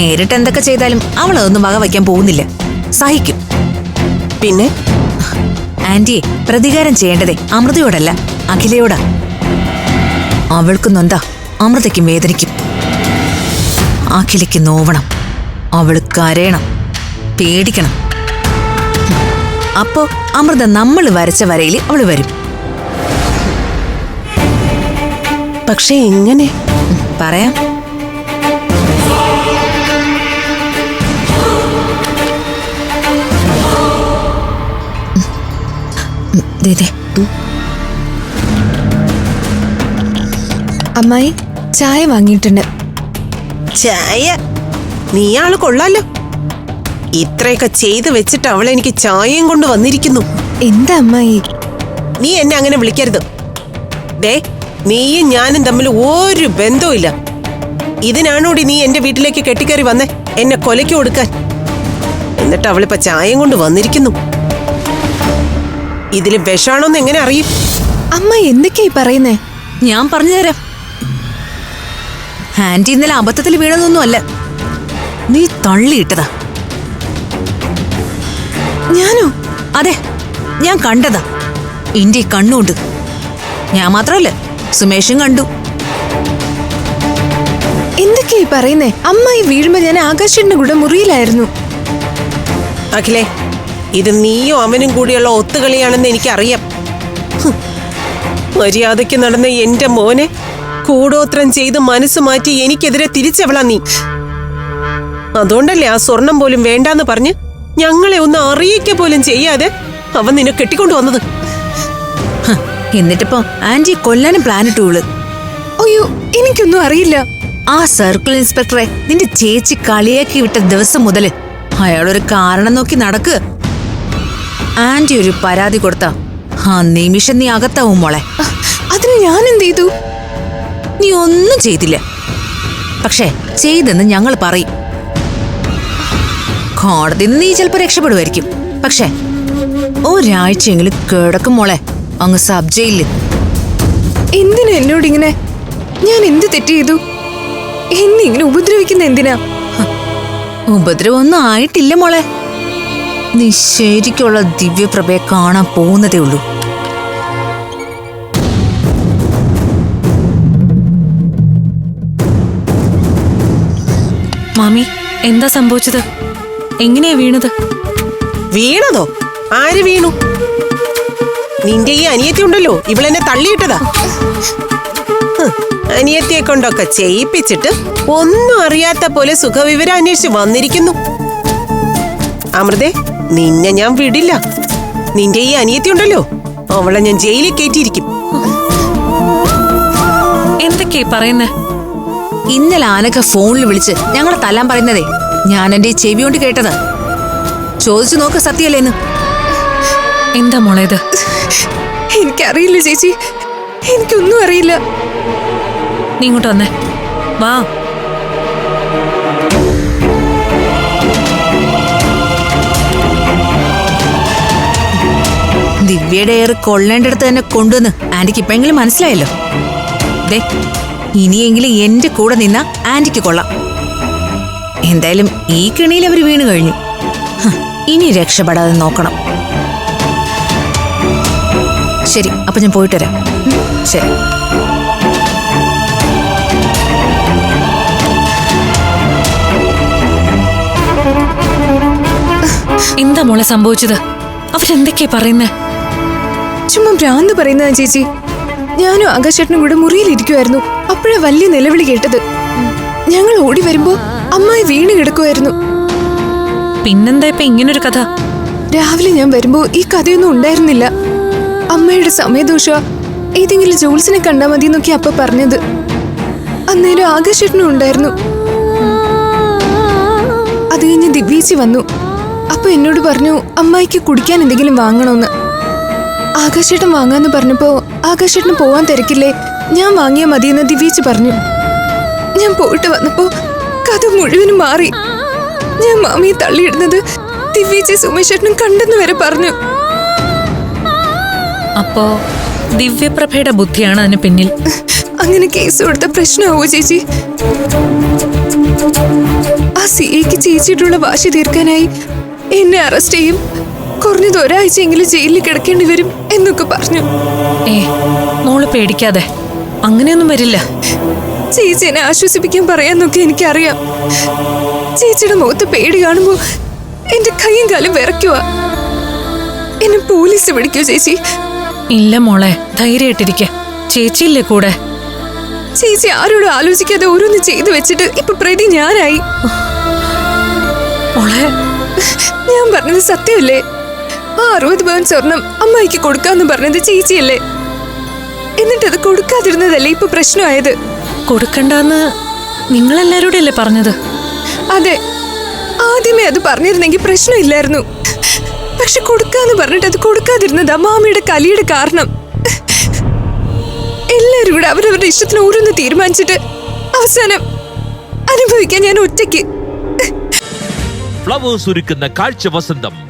നേരിട്ട് എന്തൊക്കെ ചെയ്താലും അവൾ അതൊന്നും വക വയ്ക്കാൻ പോകുന്നില്ല. സഹിക്കും. പിന്നെ? ആന്റിയെ പ്രതികാരം ചെയ്യേണ്ടതേ അമൃതയോടല്ല അഖിലയോടാ. അവൾക്ക് നൊന്താ അമൃതയ്ക്കും വേദനിക്കും അഖിലയ്ക്ക് നോവണം. അവൾ കരയണം. പേടിക്കണം. അപ്പോ അമൃത നമ്മൾ വരച്ച വരയിൽ അവൾ വരും. പക്ഷെ എങ്ങനെ പറയാം. ദേ, ദേ. അമ്മായി ചായ വാങ്ങിയിട്ടുണ്ട്. ചായ? നീയാൾ കൊള്ളാലോ. ഇത്രയൊക്കെ ചെയ്ത് വെച്ചിട്ട് അവൾ എനിക്ക് ചായയും കൊണ്ട് വന്നിരിക്കുന്നു. എന്താ അമ്മായി? നീ എന്നെ അങ്ങനെ വിളിക്കരുത്. ദേ നീയും ഞാനും തമ്മിൽ ഒരു ബന്ധവുമില്ല ഇതിനാണോടി നീ എന്റെ വീട്ടിലേക്ക് കെട്ടിക്കയറി വന്നേ? എന്നെ കൊലയ്ക്ക് കൊടുക്കാൻ. എന്നിട്ട് അവളിപ്പോ ചായയും കൊണ്ട് വന്നിരിക്കുന്നു. ഇതിൽ വിഷാണോന്ന് എങ്ങനെ അറിയും? അമ്മ എന്തൊക്കെയായി പറയുന്നേ? ഞാൻ പറഞ്ഞു തരാം ആന്റി ഇന്നലെ അബദ്ധത്തിൽ വീണതൊന്നും അല്ല. നീ തള്ളിയിട്ടതാ. ഞാനോ? അതെ ഞാൻ കണ്ടതാ. ഇന്റെ കണ്ണുണ്ട് ഞാൻ മാത്രമല്ല സുമേഷും കണ്ടു. എന്തൊക്കെയായി പറയുന്നേ? അമ്മ ഈ വീഴുമ്പോ ഞാൻ ആകാശിന്റെ കൂടെ മുറിയിലായിരുന്നു അഖിലേ ഇത് നീയും അവനും കൂടിയുള്ള ഒത്തുകളിയാണെന്ന് എനിക്കറിയാം. മര്യാദയ്ക്ക് നടന്ന എന്റെ മോനെ കൂടോത്രം ചെയ്ത് മനസ്സ് മാറ്റി എനിക്കെതിരെ തിരിച്ചവളാ നീ. അതുകൊണ്ടല്ലേ ആ സ്വർണം പോലും വേണ്ടാന്ന് പറഞ്ഞ് ഞങ്ങളെ ഒന്ന് അറിയിക്ക പോലും ചെയ്യാതെ അവൻ നിന്നെ കെട്ടിക്കൊണ്ടു വന്നത്. എന്നിട്ടിപ്പോ ആന്റി കൊല്ലാനും പ്ലാൻ ഇട്ടുള്ളു അയ്യോ എനിക്കൊന്നും അറിയില്ല. ആ സർക്കിൾ ഇൻസ്പെക്ടറെ നിന്റെ ചേച്ചി കളിയാക്കി വിട്ട ദിവസം മുതൽ അയാളൊരു കാരണം നോക്കി നടക്ക്. ആന്റി ഒരു പരാതി കൊടുത്ത. ആ നിമിഷം നീ അകത്താവും മോളെ. അതിന് ഞാൻ എന്ത് ചെയ്തു? നീ ഒന്നും ചെയ്തില്ല. പക്ഷേ ചെയ്തെന്ന് ഞങ്ങൾ പറയും. കോടതി നീ ചിലപ്പോ രക്ഷപ്പെടുമായിരിക്കും. പക്ഷേ ഒരാഴ്ചയെങ്കിലും കിടക്കും മോളെ. അങ്ങ് സബ് ജയിലിൽ എന്തിനാ എന്നോട് ഇങ്ങനെ? ഞാൻ എന്ത് തെറ്റ് ചെയ്തു? എന്നെ ഇങ്ങനെ ഉപദ്രവിക്കുന്ന എന്തിനാ? ഉപദ്രവമൊന്നും ആയിട്ടില്ല മോളെ. നീ ശരിക്കുള്ള ദിവ്യപ്രഭയെ കാണാൻ പോകുന്നതേ ഉള്ളൂ. മാമി എന്താ സംഭവിച്ചത്? എങ്ങനെയാ വീണത്? വീണതോ? ആര് വീണു? നിന്റെ ഈ അനിയത്തി ഉണ്ടല്ലോ ഇവളെന്നെ തള്ളിയിട്ടതാ. അനിയത്തിയെ കൊണ്ടൊക്കെ ചെയ്യിപ്പിച്ചിട്ട് ഒന്നും അറിയാത്ത പോലെ സുഖവിവരം അന്വേഷിച്ച് വന്നിരിക്കുന്നു. അമൃതേ നിന്നെ ഞാൻ വിടില്ല. നിന്റെ ഈ അനിയത്തി ഉണ്ടല്ലോ അവളെ ഞാൻ ജയിലിൽ കയറ്റിയിരിക്കും. എന്തൊക്കെയാ പറയുന്നേ? ഇന്നലെ ആനക്ക ഫോണിൽ വിളിച്ച് ഞങ്ങളെ തല്ലാൻ പറയുന്നതേ ഞാൻ എന്റെ ചെവി കൊണ്ട് കേട്ടത്. ചോദിച്ചു നോക്ക് സത്യല്ലേന്ന് എന്താ മോളേത് എനിക്കറിയില്ല ചേച്ചി. എനിക്കൊന്നും അറിയില്ല. നീ ഇങ്ങോട്ട് വന്നേ. വാ. ദിവ്യയുടെ ഏറ് കൊള്ളേണ്ടടുത്ത് തന്നെ കൊണ്ടുവന്ന് ആന്റിക്ക് ഇപ്പെങ്കിലും മനസ്സിലായല്ലോ. ദേ ഇനിയെങ്കിലും എന്റെ കൂടെ നിന്ന ആന്റിക്ക് കൊള്ളാം. എന്തായാലും ഈ കിണിയിൽ അവർ വീണു കഴിഞ്ഞു. ഇനി രക്ഷപ്പെടാതെ നോക്കണം. ശരി അപ്പൊ ഞാൻ പോയിട്ട് വരാം. ശരി. എന്താ മോളെ സംഭവിച്ചത്? അവരെന്തൊക്കെയാ പറയുന്നേ? ചുമ്മാ ഭ്രാന്ത് പറയുന്നതാ ചേച്ചി. ഞാനും ആകാശേട്ടനും കൂടെ മുറിയിലിരിക്കുമായിരുന്നു അപ്പോഴാ വലിയ നിലവിളി കേട്ടത്. ഞങ്ങൾ ഓടി വരുമ്പോ അമ്മായി വീണ് കിടക്കുമായിരുന്നു പിന്നെന്താ ഇപ്പൊ ഇങ്ങനൊരു കഥ? രാവിലെ ഞാൻ വരുമ്പോ ഈ കഥയൊന്നും ഉണ്ടായിരുന്നില്ല. അമ്മയുടെ സമയദോഷ ഏതെങ്കിലും ജോൾസിനെ കണ്ടാ മതി എന്നൊക്കെ അപ്പ പറഞ്ഞത്. അന്നേരം ആകാശേട്ടനും ഉണ്ടായിരുന്നു. അത് കഴിഞ്ഞ് ദിവ്യേച്ചി വന്നു. അപ്പൊ എന്നോട് പറഞ്ഞു അമ്മായിക്ക് കുടിക്കാൻ എന്തെങ്കിലും വാങ്ങണമെന്ന് ആകാശേട്ടൻ വാങ്ങാന്ന് പറഞ്ഞപ്പോ ആകാശേട്ടന് പോവാൻ തിരക്കില്ലേ? ഞാൻ വാങ്ങിയാ മതിയെന്ന് ദിവ്യച്ച് പറഞ്ഞു. ഞാൻ പോയിട്ട് വന്നപ്പോ കഥ മുഴുവനും മാറി. ഞാൻ മാമിയെ തള്ളിയിടുന്നത് ദിവ്യേച്ചി സുമേഷേട്ടനും കണ്ടെന്ന് വരെ പറഞ്ഞു. അപ്പോ ദിവ്യപ്രഭയുടെ ബുദ്ധിയാണ് അതിന് പിന്നിൽ. അങ്ങനെ കേസ് കൊടുത്ത പ്രശ്നമാവോ ചേച്ചി? ആ സി എക്ക് ചേച്ചിയിട്ടുള്ള വാശി തീർക്കാനായി എന്നെ അറസ്റ്റ് ചെയ്യും. കുറഞ്ഞത് ഒരാഴ്ചയെങ്കിലും ജയിലിൽ കിടക്കേണ്ടി വരും എന്നൊക്കെ പറഞ്ഞു. ഏ മോൾ പേടിക്കാതെ. അങ്ങനെയൊന്നും വരില്ല. ചേച്ചി എന്നെ ആശ്വസിപ്പിക്കാൻ പറയാന്നൊക്കെ എനിക്കറിയാം. ചേച്ചിയുടെ മുഖത്ത് പേടി കാണുമ്പോ എന്റെ കൈയും കാലും വിറയ്ക്കുക എന്നെ പോലീസ് പിടിക്കൂ ചേച്ചി. ഇല്ല മോളെ ധൈര്യമായിട്ടിരിക്കെ. ചേച്ചിയില്ലേ കൂടെ? ചേച്ചി ആരോടും ആലോചിക്കാതെ ഓരോന്ന് ചെയ്തു വെച്ചിട്ട് ഇപ്പൊ പ്രതി ഞാനായി. മോളെ. ഞാൻ പറഞ്ഞത് സത്യമല്ലേ? ആ അറുപത് പവൻ സ്വർണം അമ്മായിക്ക് കൊടുക്കാന്ന് പറഞ്ഞത് ചേച്ചിയല്ലേ? എന്നിട്ടത് കൊടുക്കാതിരുന്നതല്ലേ ഇപ്പൊ പ്രശ്നമായത്? കൊടുക്കണ്ടെന്ന് നിങ്ങളെല്ലാരോടും അല്ലേ പറഞ്ഞത്? അതെ ആദ്യമേ അത് പറഞ്ഞിരുന്നെങ്കിൽ പ്രശ്നമില്ലായിരുന്നു. പക്ഷെ കൊടുക്കാന്ന് പറഞ്ഞിട്ട് അത് കൊടുക്കാതിരുന്നത് മാമിയുടെ കലിയുടെ കാരണം. എല്ലാരും കൂടെ അവരവരുടെ ഇഷ്ടത്തിന് ഓരോന്ന് തീരുമാനിച്ചിട്ട് അവസാനം അനുഭവിക്കാൻ ഞാൻ ഒറ്റയ്ക്ക്. ഫ്ലവേഴ്സ് ഒരുക്കുന്ന കാഴ്ച വസന്തം.